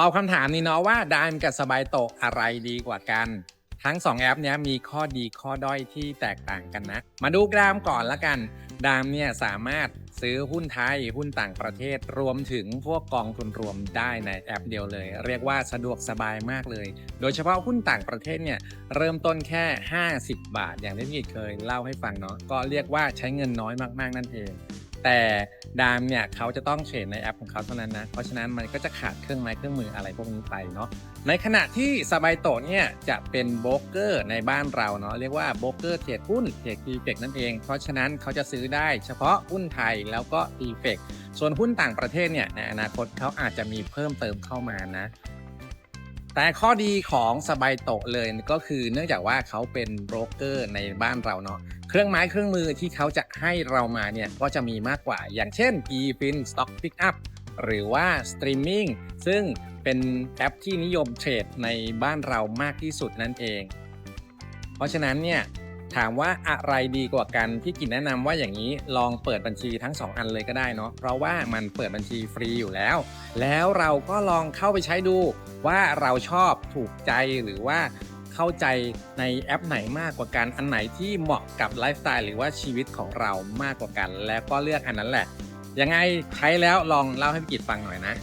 ตอบคำถามนี้เนาะว่าดามกับสบายโตอะไรดีกว่ากัน ทั้ง 2 แอปเนี้ยมีข้อดีข้อด้อยที่แตกต่างกันนะ มาดูดามก่อนละกันดามเนี่ยสามารถซื้อหุ้นไทย หุ้นต่างประเทศรวมถึงพวกกองทุนรวมได้ในแอปเดียวเลย เรียกว่าสะดวกสบายมากเลย โดยเฉพาะหุ้นต่างประเทศเนี่ยเริ่มต้นแค่ 50 บาท อย่างที่พี่กิเคยเล่าให้ฟังเนาะก็เรียกว่าใช้เงินน้อยมากๆนั่นเอง แต่ดามเนี่ยเขาจะต้องเทรดในแอปของเขาเท่านั้นนะ เพราะฉะนั้นมันก็จะขาดเครื่องไม้เครื่องมืออะไรพวกนี้ไปเนาะ ในขณะที่สบายโตะเนี่ยจะเป็นโบรกเกอร์ในบ้านเราเนาะเรียกว่าโบรกเกอร์เทรดหุ้นเทรดดีเฟกนั่นเอง เพราะฉะนั้นเขาจะซื้อได้เฉพาะหุ้นไทยแล้วก็ดีเฟกส่วนหุ้นต่างประเทศเนี่ยในอนาคตเขาอาจจะมีเพิ่มเติมเข้ามานะ แต่ข้อดีของสบายโตะเลยก็คือเนื่องจากว่าเขาเป็นโบรกเกอร์ในบ้านเราเนาะเครื่องไม้เครื่องมือที่เขาจะให้เรามาเนี่ยก็จะมีมากกว่า อย่างเช่น eFin Stock Pickup หรือว่า Streaming ซึ่งเป็นแอปที่นิยมเทรดในบ้านเรามากที่สุดนั่นเอง เพราะฉะนั้นเนี่ย ถามว่าอะไรดีกว่ากันพี่กินแนะนำว่าอย่างนี้ลองเปิดบัญชีทั้ง 2 อันเลยก็ได้เนาะเพราะว่ามันเปิดบัญชีฟรีอยู่แล้ว แล้วเราก็ลองเข้าไปใช้ดูว่าเราชอบถูกใจหรือว่าเข้าใจในแอปไหนมากกว่ากันอันไหนที่เหมาะกับไลฟ์สไตล์หรือว่าชีวิตของเรามากกว่ากัน แล้วก็เลือกอันนั้นแหละยังไงใช้แล้วลองเล่าให้พี่กิจฟังหน่อยนะ